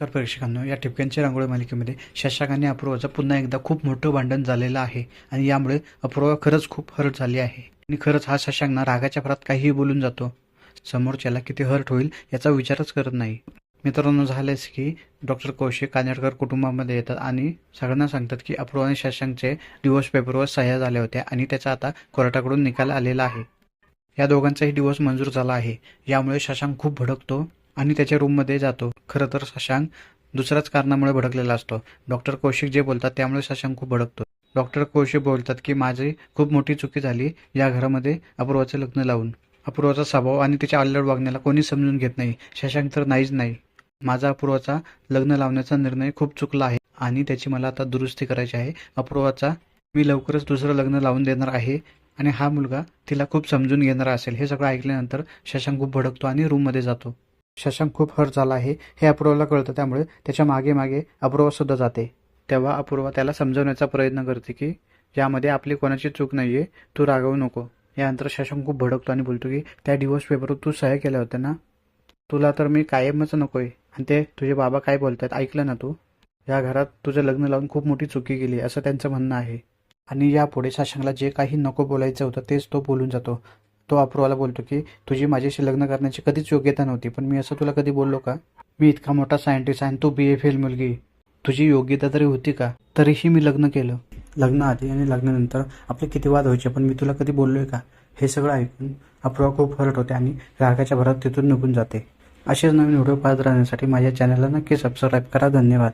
तर प्रेक्षकांनो या ठिपक्यांच्या रांगोळी मालिकेमध्ये शशाक आणि अपूर्वाचं पुन्हा एकदा खूप मोठं भांडण झालेलं आहे आणि यामुळे अपूर्वा खरंच खूप हर्ट झाली आहे. आणि खरंच हा शशांक ना रागाच्या भरात काहीही बोलून जातो. समोरच्याला किती हर्ट होईल याचा विचारच करत नाही. मित्रांनो झालेच की डॉक्टर कौशिक कानेटकर कुटुंबामध्ये येतात आणि सगळ्यांना सांगतात की अपूर्वा आणि शशांकचे डिवोर्स पेपरवर सह्या झाल्या होत्या आणि त्याचा आता कोर्टाकडून निकाल आलेला आहे. या दोघांचाही डिवोर्स मंजूर झाला आहे. यामुळे शशांक खूप भडकतो आणि त्याच्या रूममध्ये जातो. खरं तर शशांक दुसऱ्याच कारणामुळे भडकलेला असतो. डॉक्टर कौशिक जे बोलतात त्यामुळे शशांक खूप भडकतो. डॉक्टर कौशिक बोलतात की माझी खूप मोठी चुकी झाली. या घरामध्ये अपूर्वाचं लग्न लावून. अपूर्वाचा स्वभाव आणि तिच्या अल्लड वागण्याला कोणी समजून घेत नाही. शशांक तर नाहीच नाही. माझा अपूर्वाचा लग्न लावण्याचा निर्णय खूप चुकला आहे आणि त्याची मला आता दुरुस्ती करायची आहे. अपूर्वाचा मी लवकरच दुसरं लग्न लावून देणार आहे आणि हा मुलगा तिला खूप समजून घेणारा असेल. हे सगळं ऐकल्यानंतर शशांक खूप भडकतो आणि रूममध्ये जातो. शशांक खूप हर्ट झाला आहे. हे अपूर्वाला कळतं त्यामुळे त्याच्यामागे मागे अपूर्वा सुद्धा जाते. तेव्हा अपूर्वा त्याला समजवण्याचा प्रयत्न करते की यामध्ये आपली कोणाची चूक नाही आहे तू रागवू नको. यानंतर शशांक खूप भडकतो आणि बोलतो की त्या डिवोर्स पेपरवर तू सह्या केल्या होत्या ना? तुला तर मी कायमच नकोय. आणि ते तुझे बाबा काय बोलतात ऐकलं ना तू? या घरात तुझं लग्न लावून खूप मोठी चुकी केली असं त्यांचं म्हणणं आहे. आणि यापुढे शशांकला जे काही नको बोलायचं होतं तेच तो बोलून जातो. तो अप्रूवाला बोलतो की तुझी माझ्याशी लग्न करण्याची कधीच योग्यता नव्हती पण मी असं तुला कधी बोललो का? मी इतका मोठा सायंटिस्ट आहे आणि तू बी ए फेल मुलगी तुझी योग्यता तरी होती का? तरीही मी लग्न केलं. लग्न आधी आणि लग्नानंतर आपले किती वाद व्हायचे पण मी तुला कधी बोललोय का? हे सगळं ऐकून अप्रूवा खूप हरट होते आणि रागाच्या भरात तिथून निघून जाते. असेच नवीन व्हिडिओ पाहत राहण्यासाठी माझ्या चॅनलला नक्की सबस्क्राईब करा. धन्यवाद.